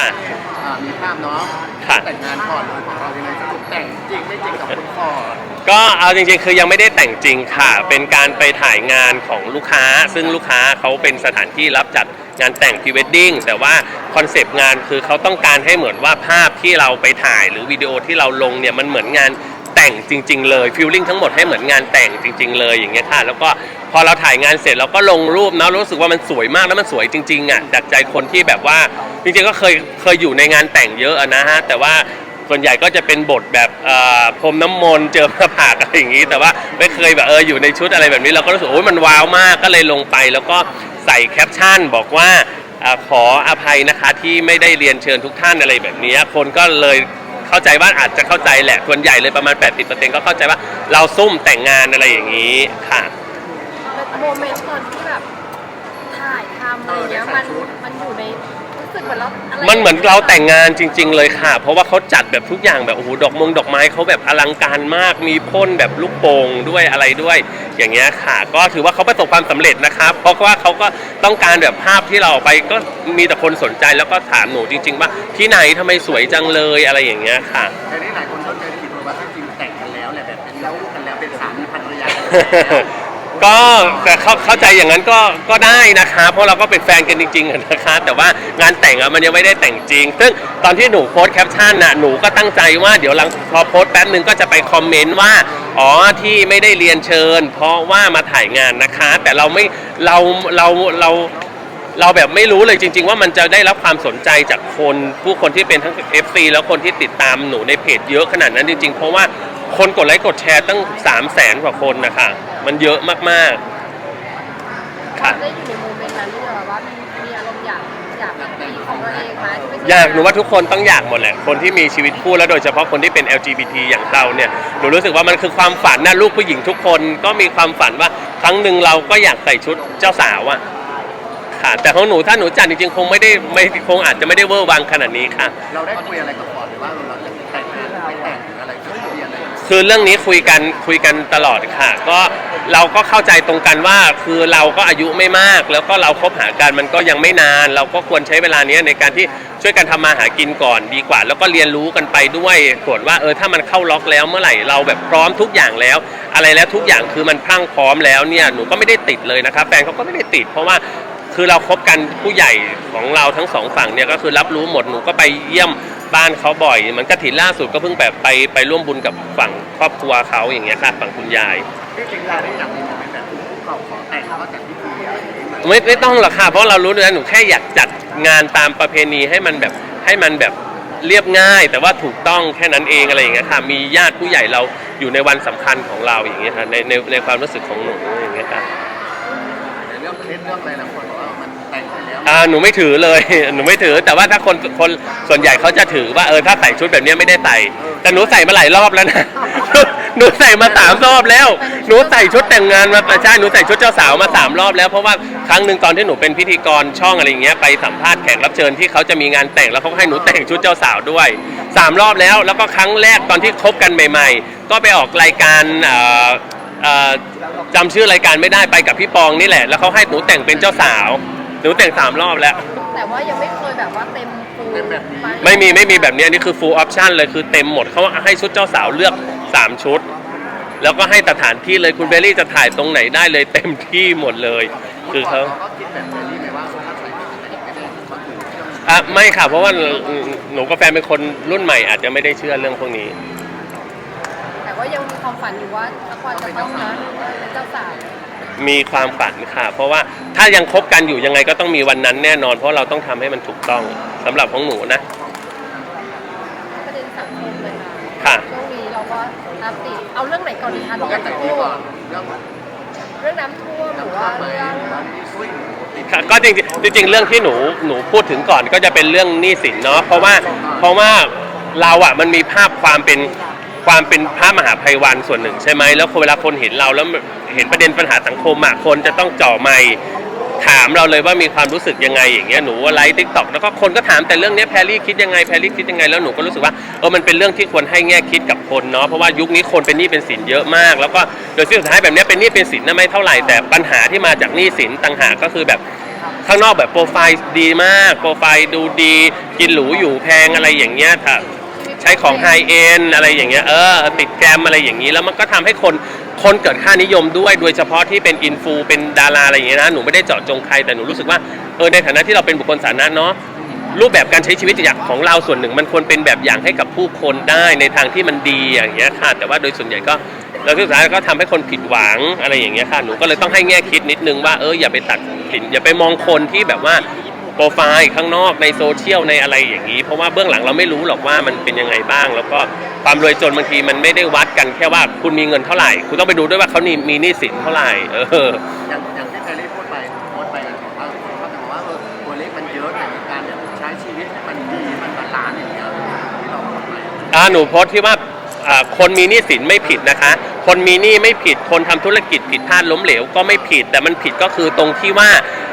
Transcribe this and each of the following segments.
ค่ะ อ่ามีภาพเนาะค่ะ แต่งงานก่อนเลยของเรายังไงสรุปแต่งจริงไม่จริงกับคุณพ่อก็เอาจริงๆ คือยังไม่ได้แต่งจริงค่ะ เป็นการไปถ่ายงานของลูกค้า ซึ่งลูกค้าเขาเป็นสถานที่รับจัดงานแต่งพรีเวดดิ้งแต่ว่าคอนเซปต์งานคือเขาต้องการให้เหมือนว่าภาพที่เราไปถ่ายหรือวิดีโอที่เราลงเนี่ยมันเหมือนงาน แต่งจริง ๆ เลยฟิลลิ่งทั้งหมดให้เหมือนงานแต่งจริง ๆ เลยอย่างเงี้ยค่ะ แล้วก็พอเราถ่ายงานเสร็จเราก็ลงรูปนะรู้สึกว่ามันสวยมากแล้วมันสวยจริงๆอะจากใจคนที่แบบว่าจริงๆก็เคยเคยอยู่ในงานแต่งเยอะอะนะฮะแต่ว่าส่วนใหญ่ก็จะเป็นบทแบบเอ่อพรมน้ำมนต์เจอหน้าผากอะไรอย่างนี้ แต่ว่าไม่เคยแบบเอออยู่ในชุดอะไรแบบนี้เราก็รู้สึกโอ้ยมันว้าวมากก็เลยลงไป แล้วก็ใส่แคปชั่นบอกว่าอขออภัยนะคะที่ไม่ได้เรียนเชิญทุกท่านอะไรแบบนี้คนก็เลย เข้าใจว่าอาจจะเข้าใจแหละส่วนใหญ่เลยประมาณ 80%ก็เข้าใจว่าเราซุ่มแต่งงานอะไรอย่างนี้ค่ะ โมเมนต์ตอนที่แบบถ่ายทำอะไรเงี้ยมันมันอยู่ในรู้ สึกเหมือนเราอะไรมันเหมือนเราแต่งงานจริง ๆ เลยค่ะ เพราะว่าเขาจัดแบบทุกอย่างแบบโอ้โหดอกมงดอกไม้เขาแบบอลังการมาก มีพ่นแบบลูกโป่งด้วยอะไรด้วย อย่างเงี้ยค่ะ ก็ถือว่าเขาประสบความสำเร็จนะครับเพราะว่าเขาก็ต้องการแบบภาพที่เราเอาไปก็มีแต่คนสนใจแล้วก็ถามหนูจริง ๆ ว่าที่ไหนทำไมสวยจังเลยอะไรอย่างเงี้ยค่ะ แต่นี่หลายคนเข้าใจผิดว่าจริงๆแต่งกันแล้วแหละแบบเป็นแล้วกันแล้วเป็นสามีภรรยากันแล้ว ก็แต่เข้าเข้าใจอย่างนั้นก็ก็ได้นะคะเพราะเราก็เป็นแฟนกันจริงๆอะนะคะแต่ว่างานแต่งอะมันยังไม่ได้แต่งจริง ซึ่งตอนที่หนูโพสต์แคปชั่นน่ะหนูก็ตั้งใจว่าเดี๋ยวหลังพอโพสต์แป๊บนึงก็จะไปคอมเมนต์ว่าอ๋อที่ไม่ได้เรียนเชิญ เพราะว่ามาถ่ายงานนะคะ แต่เราไม่เราเราเราเราแบบไม่รู้เลยจริง ๆ ว่ามันจะได้รับความสนใจจากคนผู้คนที่เป็นทั้ง FC แล้วคนที่ติดตามหนูในเพจเยอะขนาดนั้นจริง ๆ เพราะว่าคนกดไลค์กดแชร์ตั้ง 3 0 0แสนกว่าคนนะคะ มันเยอะมากๆค่ะ ได้อยู่ในโมเมนต์นั้นที่แบบว่ามีมีอารมณ์อยากอยากมีของตัวเองไหมที่ไม่ใช่อยากหนูว่าทุกคนต้องอยากหมดแหละ คนที่มีชีวิตคู่แล้วโดยเฉพาะคนที่เป็น LGBT อย่างเราเนี่ยหนูรู้สึกว่ามันคือความฝันนะลูกผู้หญิงทุกคนก็มีความฝันว่า ครั้งหนึ่งเราก็อยากใส่ชุดเจ้าสาวอะค่ะ แต่ของหนูถ้าหนูจัดจริงๆคงไม่ได้ไม่คงอาจจะไม่ได้เวอร์วังขนาดนี้ค่ะ เราได้คุยอะไรกับฟอร์ดหรือว่าเราจะ คือเรื่องนี้คุยกันคุยกันตลอดค่ะ ก็เราก็เข้าใจตรงกันว่าคือเราก็อายุไม่มาก แล้วก็เราคบหากันมันก็ยังไม่นาน เราก็ควรใช้เวลานี้ในการที่ช่วยกันทำมาหากินก่อนดีกว่า แล้วก็เรียนรู้กันไปด้วยส่วนว่าเออถ้ามันเข้าล็อกแล้วเมื่อไหร่เราแบบพร้อมทุกอย่างแล้ว อะไรแล้วทุกอย่างคือมันพรั่งพร้อมแล้วเนี่ยหนูก็ไม่ได้ติดเลยนะครับแฟนเขาก็ไม่ได้ติด เพราะว่าคือเราคบกันผู้ใหญ่ของเราทั้งสองฝั่งเนี่ยก็คือรับรู้หมดหนูก็ไปเยี่ยม บ้านเขาบ่อยเหมันกระถินล่าสุดก็เพิ่งแบบไปไปร่วมบุญกับฝั่งครอบครัวเขาอย่างเงี้ยค่ะฝั่งคุณยายที่จริงเราได้อยากมีโมเมนต์แบบเขาขอแต่งแล้วก็จัดพิธีอะไรอย่างนี้เหมือนไม่ไม่ต้องหรอกค่ะเพราะเรารู้แล้วหนูแค่อยากจัดงานตามประเพณีให้มันแบบให้มันแบบเรียบง่าย แต่ว่าถูกต้องแค่นั้นเองอะไรอย่างเงี้ยค่ะมีญาติผู้ใหญ่เราอยู่ในวันสำคัญของเราอย่างเงี้ยค่ะในในในความรู้สึกของหนูอย่างเงี้ยค่ะ ในเรื่องเคล็ดเรื่องอะไรหลายคนบอกว่ามันแต่งไปแล้ว อ่าหนูไม่ถือเลย หนูไม่ถือ แต่ว่าถ้าคนคนส่วนใหญ่เขาจะถือว่าเออถ้าใส่ชุดแบบเนี้ยไม่ได้ใส่ แต่หนูใส่มาหลายรอบแล้วนะ หนูใส่มาสามรอบแล้ว หนูใส่ชุดแต่งงานมาใช่หนูใส่ชุดเจ้าสาวมาสามรอบแล้วเพราะว่าครั้งหนึ่งตอนที่หนูเป็นพิธีกรช่องอะไรอย่างเงี้ยไปสัมภาษณ์แขกรับเชิญที่เขาจะมีงานแต่งแล้วเขาก็ให้หนูแต่งชุดเจ้าสาวด้วยสามรอบแล้ว แล้วก็ครั้งแรกตอนที่คบกันใหม่ ๆ ก็ไปออกรายการเอ่อเอ่อจำชื่อรายการไม่ได้ไปกับพี่ปองนี่แหละ แล้วเขาให้หนูแต่งเป็นเจ้าสาว หนูแต่งสามรอบแล้ว แต่ว่ายังไม่เคยแบบว่าเต็มฟูลเป็นแบบนี้ ไม่มีไม่มีแบบนี้อันนี้คือ full option เลยคือเต็มหมดเขาให้ชุดเจ้าสาวเลือก 3 ชุด แล้วก็ให้สถานที่เลยคุณเบลลี่จะถ่ายตรงไหนได้เลยเต็มที่หมดเลย คือเขาก็คิดแบบเบลลี่ไหมว่าถ้าใส่ชุดแต่งไม่ได้ก็คือเชื่อมอะไม่ค่ะเพราะว่าหนูกับแฟนเป็นคนรุ่นใหม่อาจจะไม่ได้เชื่อเรื่องพวกนี้ แต่ว่ายังมีความฝันอยู่ว่าสักวันจะต้องนะเป็นเจ้าสาว มีความฝันค่ะ เพราะว่าถ้ายังคบกันอยู่ยังไงก็ต้องมีวันนั้นแน่นอน เพราะเราต้องทำให้มันถูกต้องสำหรับของหนูนะ ประเด็นสังคมเลยค่ะค่ะ ช่วงนี้เราก็อัปเดตเอาเรื่องไหนก่อนดีคะก็แต่งนี้ก่อนเรื่องเรื่องน้ำท่วมหรือว่าไปเรื่องอุ้ยติดค่ะก็จริงๆจริง ๆ เรื่องที่หนูหนูพูดถึงก่อนก็จะเป็นเรื่องหนี้สินเนาะเพราะว่าเพราะว่าเราอะมันมีภาพความเป็นความเป็นพระมหาภัยวันส่วนหนึ่งใช่ไหมแล้วเวลาคนเห็นเราแล้ว เห็นประเด็นปัญหาสังคมอะคนจะต้องจ่อไมค์ถามเราเลยว่ามีความรู้สึกยังไงอย่างเงี้ยหนูว่าไลฟ์ทิกตอกแล้วก็คนก็ถามแต่เรื่องเนี้ยแพรรี่คิดยังไงแพรรี่คิดยังไงแล้วหนูก็รู้สึกว่าเออมันเป็นเรื่องที่ควรให้แง่คิดกับคนเนาะเพราะว่ายุคนี้คนเป็นหนี้เป็นสินเยอะมาก แล้วก็โดยที่สุดท้ายแบบเนี้ยเป็นหนี้เป็นสินน่ะไม่เท่าไหร่แต่ปัญหาที่มาจากหนี้สินต่างหากก็คือแบบขข้างนอกแบบโปรไฟล์ดีมาก โปรไฟล์ดูดี กินหรูอยู่แพงอะไรอย่างเงี้ยค่ะ ใช้ของไฮเอ็นอะไรอย่างเงี้ยเออติดแกรมอะไรอย่างนี้แล้วมันก็ทำให้คนคนเกิดค่านิยมด้วย โดยเฉพาะที่เป็นอินฟูเป็นดาราอะไรอย่างเงี้ยนะหนูไม่ได้เจาะจงใครแต่หนูรู้สึกว่าเออในฐานะที่เราเป็นบุคคลสาธารณะเนาะรูปแบบการใช้ชีวิตอย่างของเราส่วนหนึ่ง มันควรเป็นแบบอย่างให้กับผู้คนได้ในทางที่มันดีอย่างเงี้ยค่ะ แต่ว่าโดยส่วนใหญ่ก็เราที่สุดท้ายก็ทำให้คนผิดหวังอะไรอย่างเงี้ยค่ะหนูก็เลยต้องให้แง่คิดนิดนึงว่าเอออย่าไปตัดสินอย่าไปมองคนที่แบบว่าโปรไฟล์ข้างนอกในโซเชียลในอะไรอย่างนี้ เพราะว่าเบื้องหลังเราไม่รู้หรอกว่ามันเป็นยังไงบ้าง แล้วก็ความรวยจนบางทีมันไม่ได้วัดกันแค่ว่าคุณมีเงินเท่าไหร่ คุณต้องไปดูด้วยว่าเขานี่มีหนี้สินเท่าไหร่เอออย่างอย่างที่แพรรี่พูดไปโพสต์ไปกันบอกว่าคนเขาบอกว่าเออตัวเลขมันเยอะแต่การแบบใช้ชีวิตให้มันดีให้มันบาลานซ์อย่างเงี้ยที่เราพูดไปอ่าหนูโพสต์ที่ว่าอ่าคนมีหนี้สินไม่ผิดนะคะ คนมีหนี้ไม่ผิด คนทำธุรกิจผิดพลาดล้มเหลวก็ไม่ผิด แต่มันผิดก็คือตรงที่ว่าอ่า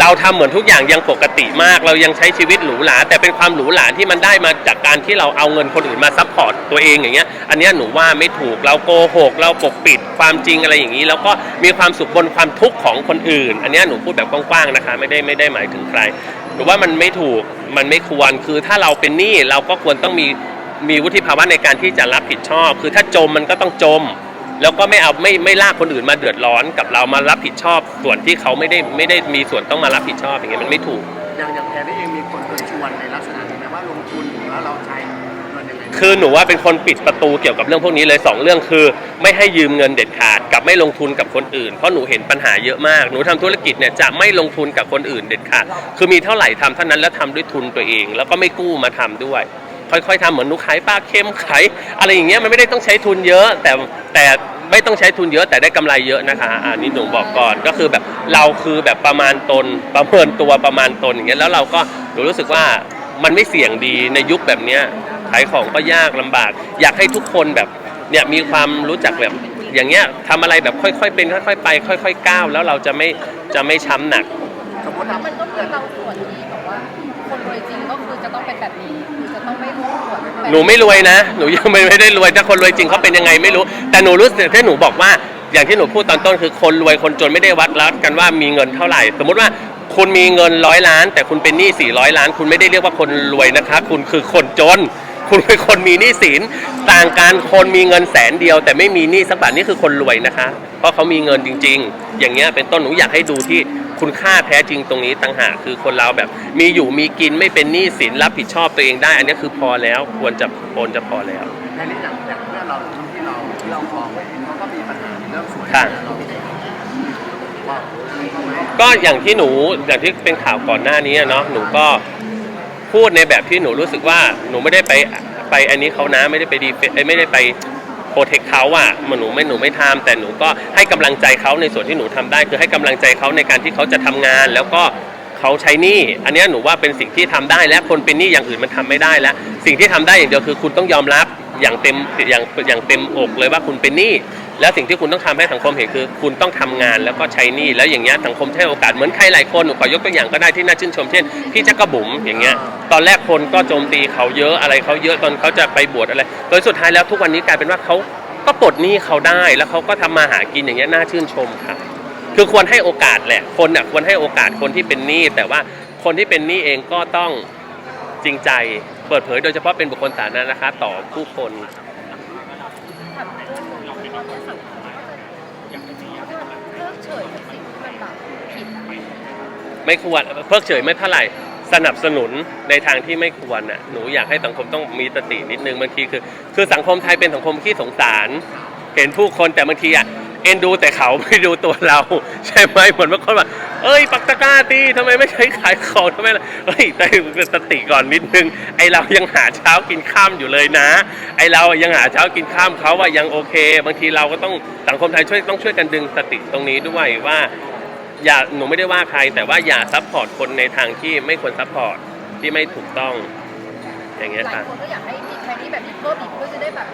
เราทำเหมือนทุกอย่างยังปกติมาก เรายังใช้ชีวิตหรูหราแต่เป็นความหรูหราที่มันได้มาจากการที่เราเอาเงินคนอื่นมาซัพพอร์ตตัวเองอย่างเงี้ยอันนี้หนูว่าไม่ถูกเราโกหกเราปกปิดความจริงอะไรอย่างนี้ แล้วก็มีความสุขบนความทุกข์ของคนอื่น อันนี้หนูพูดแบบกว้างๆนะคะ ไม่ได้ไม่ได้หมายถึงใครหนูว่ามันไม่ถูกมันไม่ควรคือถ้าเราเป็นหนี้เราก็ควรต้องมีมีวุฒิภาวะในการที่จะรับผิดชอบ คือถ้าจมมันก็ต้องจม แล้วก็ไม่เอาไม่ไม่ลากคนอื่นมาเดือดร้อนกับเรามารับผิดชอบ ส่วนที่เขาไม่ได้ไม่ได้มีส่วนต้องมารับผิดชอบอย่างเงี้ยมันไม่ถูก อย่างอย่างแพรรี่เองมีคนเคยชวนในลักษณะนี้ไหมว่าลงทุนหรือว่าเราใช้เงินยังไงคือหนูว่าเป็นคนปิดประตูเกี่ยวกับเรื่องพวกนี้เลยสองเรื่องคือ ไม่ให้ยืมเงินเด็ดขาดกับไม่ลงทุนกับคนอื่น เพราะหนูเห็นปัญหาเยอะมากหนูทำธุรกิจเนี่ยจะไม่ลงทุนกับคนอื่นเด็ดขาดคือมีเท่าไหร่ทำเท่านั้นแล้วทำด้วยทุนตัวเอง แล้วก็ไม่กู้มาทำด้วย ค่อยๆทำเหมือนหนูขายปลาเค็มขายอะไรอย่างเงี้ยมันไม่ได้ต้องใช้ทุนเยอะ แต่แต่ไม่ต้องใช้ทุนเยอะแต่ได้กำไรเยอะนะคะอันนี้หนูบอกก่อนก็คือแบบเราคือแบบประมาณตนประเมินตัวประมาณตนอย่างเงี้ยแล้วเราก็หนูรู้สึกว่ามันไม่เสี่ยงดีในยุคแบบเนี้ยขายของก็ยากลำบาก อยากให้ทุกคนแบบเนี่ยมีความรู้จักแบบอย่างเงี้ยทำอะไรแบบค่อยๆเป็นค่อย ๆ ไป ค่อย ๆ ก้าวแล้วเราจะไม่จะไม่ช้ำหนักสมมติแล้วทำมันก็มีบาส่วนที่แบบว่า คนรวยจริงก็คือจะต้องเป็นแบบนี้คือจะต้องไม่รู้ส่วหนูไม่รวยนะ หนูยังไม่ได้รวยถ้าคนรวยจริงเขาเป็นยังไงไม่รู้ แต่หนูรู้สึกที่หนูบอกว่า อย่างที่หนูพูดตอนต้นคือคนรวยคนจนไม่ได้วัดแล้วกันว่ามีเงินเท่าไหร่ สมมติว่าคุณมีเงินร้อยล้าน แต่คุณเป็นหนี้สี่ร้อยล้าน คุณไม่ได้เรียกว่าคนรวยนะคะ คุณคือคนจน คุณเป็นคนมีหนี้สินต่างกันคนมีเงินแสนเดียว แต่ไม่มีหนี้สักบาทนี่คือคนรวยนะคะ เพราะเขามีเงินจริง ๆ อย่างเงี้ยเป็นต้นหนูอยากให้ดูที่คุณค่าแท้จริงตรงนี้ต่างหากคือคนเราแบบ มีอยู่มีกินไม่เป็นหนี้สินรับผิดชอบตัวเองได้ อันนี้คือพอแล้วควรจะควรจะพอแล้วแพรรี่อย่างอย่างเพื่อนเราที่เราที่เราฟ้องไปเขาก็มีปัญหาเรื่องสวยค่ะเราว่าเขาไหมก็อย่างที่หนูอย่างที่เป็นข่าวก่อนหน้านี้อะเนาะหนูก็ พูดในแบบที่หนูรู้สึกว่าหนูไม่ได้ไปไปอันนี้เขานะไม่ได้ไปดีเอ้ยไม่ได้ไปโปรเทคเขาอะมันหนูไม่หนูไม่ทำแต่หนูก็ให้กำลังใจเขาในส่วนที่หนูทำได้ คือให้กำลังใจเขาในการที่เขาจะทำงาน แล้วก็เขาใช้หนี้อันนี้หนูว่าเป็นสิ่งที่ทำได้และคนเป็นหนี้อย่างอื่นมันทำไม่ได้แล้ว สิ่งที่ทำได้อย่างเดียวคือคุณต้องยอมรับอย่างเต็มอย่างอย่างเต็มอกเลยว่าคุณเป็นหนี้ แล้วสิ่งที่คุณต้องทำให้สังคมเห็นคือ คุณต้องทำงานแล้วก็ใช้หนี้แล้วอย่างเงี้ยสังคมให้โอกาสเหมือนใครหลายคนหนูขอยกตัวอย่างก็ได้ที่น่าชื่นชมเช่นพี่จักรบุ๋มอย่างเงี้ยตอนแรกคนก็โจมตีเขาเยอะอะไรเขาเยอะตอนเขาจะไปบวชอะไรโดยสุดท้ายแล้วทุกวันนี้กลายเป็นว่าเขาก็ปลดหนี้เขาได้แล้วเขาก็ทำมาหากินอย่างเงี้ยน่าชื่นชมค่ะ คือควรให้โอกาสแหละคนอะควรให้โอกาสคนที่เป็นหนี้แต่ว่าคนที่เป็นหนี้เองก็ต้องจริงใจ เปิดเผยโดยเฉพาะเป็นบุคคลสาธารณะนะคะต่อผู้คน แบบเรื่องหนึ่งตอนนี้สังคมก็จะ เฉยกับสิ่งที่มันแบบผิดอะไม่ควรเพิกเฉยไม่เท่าไหร่สนับสนุนในทางที่ไม่ควรน่ะหนูอยากให้สังคมต้องมีสตินิดนึงบางทีคือ คือสังคมไทยเป็นสังคมที่สงสาร เห็นผู้คนแต่บางทีอะ อ็นดูแต่เขาไม่ดูตัวเรา ใช่ไหมเหมือนบางคนว่าเอ้ยปักตะกร้าตีทำไมไม่ใช้ขายของทำไมล่ะเฮ้ยแต่สติก่อนนิดนึง ไอเรายังหาเช้ากินข้ามอยู่เลยนะ ไอเรายังหาเช้ากินข้ามเขาว่ายังโอเค บางทีเราก็ต้องสังคมไทยช่วยต้องช่วยกันดึงสติตรงนี้ด้วยว่าอย่าหนูไม่ได้ว่าใคร แต่ว่าอย่าซัพพอร์ตคนในทางที่ไม่ควรซัพพอร์ตที่ไม่ถูกต้อง อย่างเงี้ยหลายค่ะคนก็อยากให้มีแพรรี่แบบนี้เพิ่มอีกเพื่อจะได้แบบ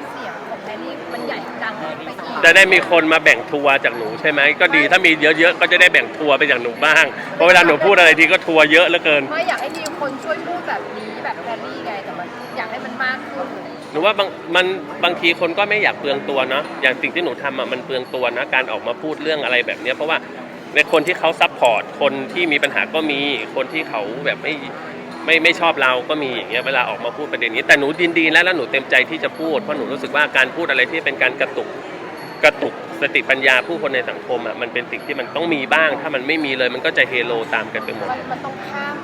จะได้มีคนมาแบ่งทัวร์จากหนูใช่ไหมก็ดีถ้ามีเยอะๆก็จะได้แบ่งทัวร์ไปจากหนูบ้างเพราะเวลาหนูพูดอะไรทีก็ทัวร์เยอะเหลือเกินไม่อยากให้มีคนช่วยพูดแบบนี้แบบแพรรี่ไงแต่มันอยากให้มันมากขึ้นหนูว่าบางมันบางทีคนก็ไม่อยากเปลืองตัวเนาะอย่างสิ่งที่หนูทำอะมันเปลืองตัวนะการออกมาพูดเรื่องอะไรแบบเนี้ยเพราะว่าในคนที่เขาซัพพอร์ตคนที่มีปัญหาก็มีคนที่เขาแบบไม่ไม่ไม่ชอบเราก็มีอย่างเงี้ยเวลาออกมาพูดประเด็นนี้แต่หนูดินดีแล้วแล้วหนูเต็มใจที่จะพูดเพราะหนูรู้สึกว่าการพูดอะไรที่เป็นการกระตุก กระตุกสติปัญญาผู้คนในสังคมอะมันเป็นสิ่งที่มันต้องมีบ้าง ถ้ามันไม่มีเลยมันก็จะเฮโลตามกันไปหมด มันมันต้องข้าม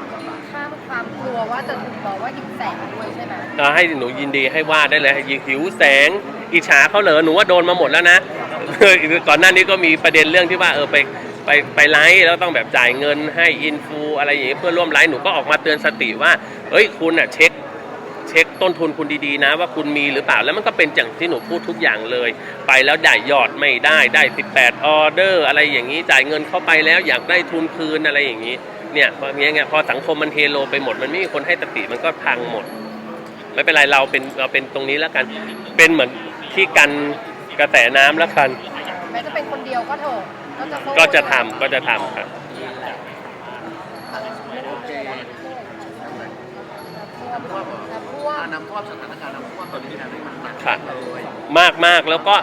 ข้ามความกลัวว่าจะถูกบอกว่าหิวแสงด้วยใช่ไหมเราให้หนูยินดีให้ว่าได้เลยหิวแสง อิจฉาเขาเหรอหนูว่าโดนมาหมดแล้วนะ ก่อนหน้านี้ก็มีประเด็นเรื่องที่ว่าเออไปไปไปไลฟ์แล้วต้องแบบจ่ายเงินให้อินฟูอะไรอย่างเงี้ยเพื่อร่วมไลฟ์หนูก็ออกมาเตือนสติว่าเฮ้ยคุณอะเช็ค เช็คต้นทุนคุณดีๆนะ ว่าคุณมีหรือเปล่าแล้วมันก็เป็นอย่างที่หนูพูดทุกอย่างเลย ไปแล้วได้ยอดไม่ได้ได้ 18 ออเดอร์ อะไรอย่างนี้จ่ายเงินเข้าไปแล้วอยากได้ทุนคืนอะไรอย่างนี้เนี่ยพอเงี้ยไงพอสังคมมันเฮโลไปหมดมันไม่มีคนให้สติมันก็พังหมด ไม่เป็นไรเราเป็นเราเป็นตรงนี้แล้วกัน เป็นเหมือนที่กันกระแสน้ำแล้วกัน แม้จะเป็นคนเดียวก็เถอะก็จะสู้ก็จะทำก็จะทำครับโอเคน้ำท่วมน้ำท่วมอ่า น้ำท่วมสถานการณ์น้ำท่วมตอนนี้นะนี่มันหนักครับเลยมากมากแล้วก็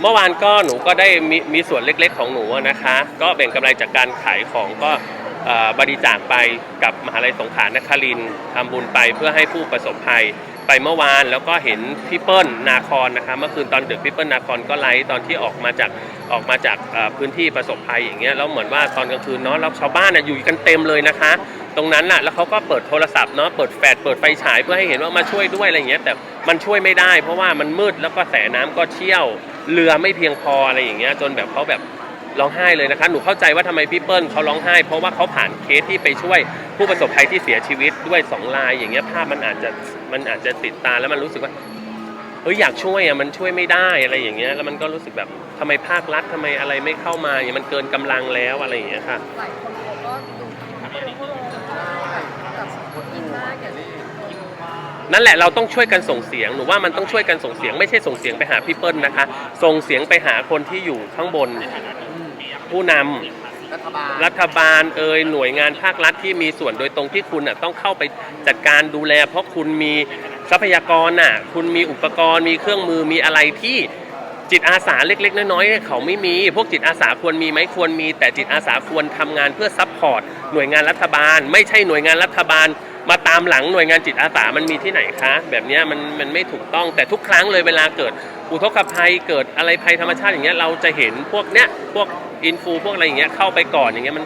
เมื่อวานก็หนูก็ได้มีมีส่วนเล็กๆของหนูอะนะคะ ก็แบ่งกำไรจากการขายของก็เอ่อบริจาคไปกับมหาลัยสงขลานครินทร์ทำบุญไปเพื่อให้ผู้ประสบภัย ไปเมื่อวานแล้วก็เห็นพี่เปิ้ลนาคอนนะคะเมื่อคืนตอนดึกพี่เปิ้ลนาคอนก็ไลฟ์ตอนที่ออกมาจากออกมาจากเอ่อพื้นที่ประสบภัยอย่างเงี้ยแล้วเหมือนว่าตอนกลางคืนเนาะแล้วชาวบ้านน่ะอยู่กันเต็มเลยนะคะ ตรงนั้นน่ะแล้วเขาก็เปิดโทรศัพท์เนาะเปิดแฟลชเปิดไฟฉายเพื่อให้เห็นว่ามาช่วยด้วยอะไรอย่างเงี้ยแต่มันช่วยไม่ได้ เพราะว่ามันมืดแล้วก็แสน้ำก็เชี่ยว เรือไม่เพียงพออะไรอย่างเงี้ยจนแบบเขาแบบร้องไห้เลยนะคะหนูเข้าใจว่าทำไมพี่เปิ้ลเขาร้องไห้ เพราะว่าเขาผ่านเคสที่ไปช่วยผู้ประสบภัยที่เสียชีวิตด้วยสองรายอย่างเงี้ยภาพมันอาจจะมันอาจจะติดตาแล้วมันรู้สึกว่าเอออยากช่วยอะมันช่วยไม่ได้อะไรอย่างเงี้ยแล้วมันก็รู้สึกแบบทำไมภาครัฐทำไมอะไรไม่เข้ามาอย่างเงี้ยมันเกินกำลังแล้วอะไรอย่างเงี้ยค่ะหลายคนเขาก็ดูเขาลงแบบอินมากอย่างนี้ นั่นแหละเราต้องช่วยกันส่งเสียงหนูว่ามันต้องช่วยกันส่งเสียงไม่ใช่ส่งเสียงไปหาพี่เปิ้ลนะคะ ส่งเสียงไปหาคนที่อยู่ข้างบน ผู้นำรัฐบาลรัฐบาลเอ่ยหน่วยงานภาครัฐที่มีส่วนโดยตรงที่คุณน่ะต้องเข้าไปจัดการดูแล เพราะคุณมีทรัพยากรน่ะคุณมีอุปกรณ์มีเครื่องมือมีอะไรที่จิตอาสาเล็ก ๆ น้อยๆเขาไม่มี พวกจิตอาสาควรมีไหมควรมี แต่จิตอาสาควรทำงานเพื่อซัพพอร์ตหน่วยงานรัฐบาล ไม่ใช่หน่วยงานรัฐบาล มาตามหลังหน่วยงานจิตอาสามันมีที่ไหนคะ แบบนี้มันมันไม่ถูกต้องแต่ทุกครั้งเลยเวลาเกิดอุทกภัยเกิดอะไรภัยธรรมชาติอย่างเงี้ยเราจะเห็นพวกเนี้ยพวกอินฟูพวกอะไรอย่างเงี้ยเข้าไปก่อนอย่างเงี้ยมัน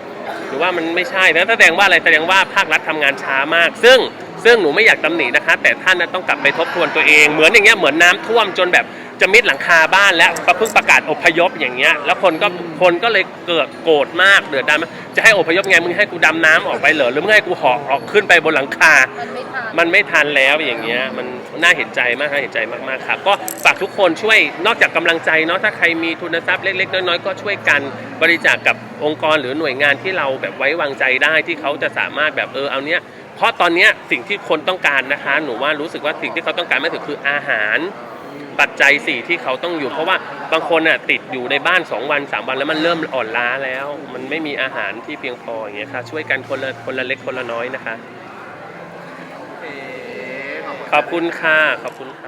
หรือว่ามันไม่ใช่แล้วแสดงว่าอะไรแสดงว่าภาครัฐทำงานช้ามาก ซึ่งซึ่งหนูไม่อยากตำหนินะคะ แต่ท่านน่ะต้องกลับไปทบทวนตัวเอง เหมือนอย่างเงี้ยเหมือนน้ำท่วมจนแบบ จะมิดหลังคาบ้านแล้วก็เพิ่งประกาศอพยพอย่างเงี้ย แล้วคนก็คนก็เลยเกิดโกรธมากเดือดดานมากจะให้อพยพไงมึงให้กูดำน้ำออกไปเหรอหรือมึงให้กูเหาะออกขึ้นไปบนหลังคา มันไม่ทัน มันไม่ทันแล้วอย่างเงี้ยมันน่าเห็นใจมากน่าเห็นใจมากๆครับก็ฝากทุกคนช่วยนอกจากกำลังใจเนาะถ้าใครมีทุนทรัพย์เล็กๆน้อยๆก็ช่วยกันบริจาคกับองค์กรหรือหน่วยงานที่เราแบบไว้วางใจได้ที่เขาจะสามารถแบบเออเอาเนี้ยเพราะตอนเนี้ยสิ่งที่คนต้องการนะคะ หนูว่ารู้สึกว่าสิ่งที่เขาต้องการไม่ถึงคืออาหาร ปัจจัยสี่ที่เขาต้องอยู่เพราะว่าบางคนน่ะติดอยู่ในบ้าน 2 วัน 3 วันแล้วมันเริ่มอ่อนล้าแล้ว มันไม่มีอาหารที่เพียงพออย่างเงี้ยค่ะช่วยกันคนละคนละเล็กคนละน้อยนะคะโอเคขอบคุณค่ะขอบคุณค่ะ